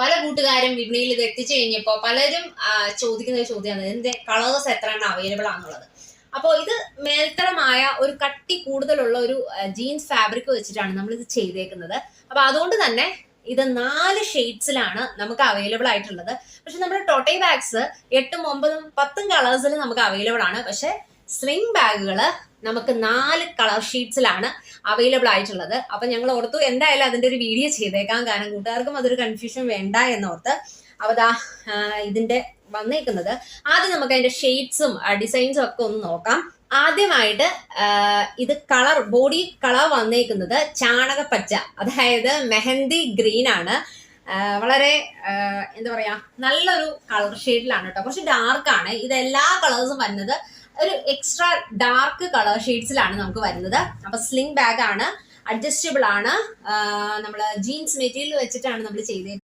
പല കൂട്ടുകാരും വിപണിയിൽ ഇത് എത്തിച്ചു കഴിഞ്ഞപ്പോൾ പലരും ചോദിക്കുന്ന ഒരു ചോദ്യമാണ്. ഇതിന്റെ കളേഴ്സ് എത്ര എണ്ണം അവൈലബിൾ ആണെന്നുള്ളത്. അപ്പോൾ ഇത് മേൽത്തരമായ ഒരു കട്ടി കൂടുതലുള്ള ഒരു ജീൻസ് ഫാബ്രിക് വെച്ചിട്ടാണ് നമ്മൾ ഇത് ചെയ്തേക്കുന്നത്. അപ്പൊ അതുകൊണ്ട് തന്നെ ഇത് നാല് ഷെയ്ഡ്സിലാണ് നമുക്ക് അവൈലബിൾ ആയിട്ടുള്ളത്. പക്ഷെ നമ്മുടെ ടോട്ടൈ ബാഗ്സ് എട്ടും ഒമ്പതും പത്തും കളേഴ്സിൽ നമുക്ക് അവൈലബിൾ ആണ്. പക്ഷെ സ്ലിംഗ് ബാഗുകൾ നമുക്ക് നാല് കളർ ഷീറ്റ്സിലാണ് അവൈലബിൾ ആയിട്ടുള്ളത്. അപ്പൊ ഞങ്ങൾ ഓർത്തു എന്തായാലും അതിന്റെ ഒരു വീഡിയോ ചെയ്തേക്കാം കാരണം കൂട്ടുകാർക്കും അതൊരു കൺഫ്യൂഷൻ വേണ്ട എന്നോർത്ത്. അവതാ ഇതിന്റെ വന്നേക്കുന്നത്. ആദ്യം നമുക്ക് അതിന്റെ ഷെയ്ഡ്സും ഡിസൈൻസും ഒക്കെ ഒന്ന് നോക്കാം. ആദ്യമായിട്ട് ഇത് കളർ ബോഡി കളർ വന്നേക്കുന്നത് പച്ച അതായത് മെഹന്തി ഗ്രീൻ ആണ്. വളരെ എന്താ പറയാ നല്ലൊരു കളർ ഷെയ്ഡിലാണ് കേട്ടോ. കുറച്ച് ഡാർക്ക് ആണ്. ഇത് എല്ലാ കളേഴ്സും വരുന്നത് ഒരു എക്സ്ട്രാ ഡാർക്ക് കളർ ഷെയ്ഡ്സിലാണ് നമുക്ക് വരുന്നത്. അപ്പൊ സ്ലിംഗ് ബാഗ് ആണ് അഡ്ജസ്റ്റബിൾ ആണ്. നമ്മൾ ജീൻസ് മെറ്റീരിയൽ വെച്ചിട്ടാണ് നമ്മൾ ചെയ്തേക്കുന്നത്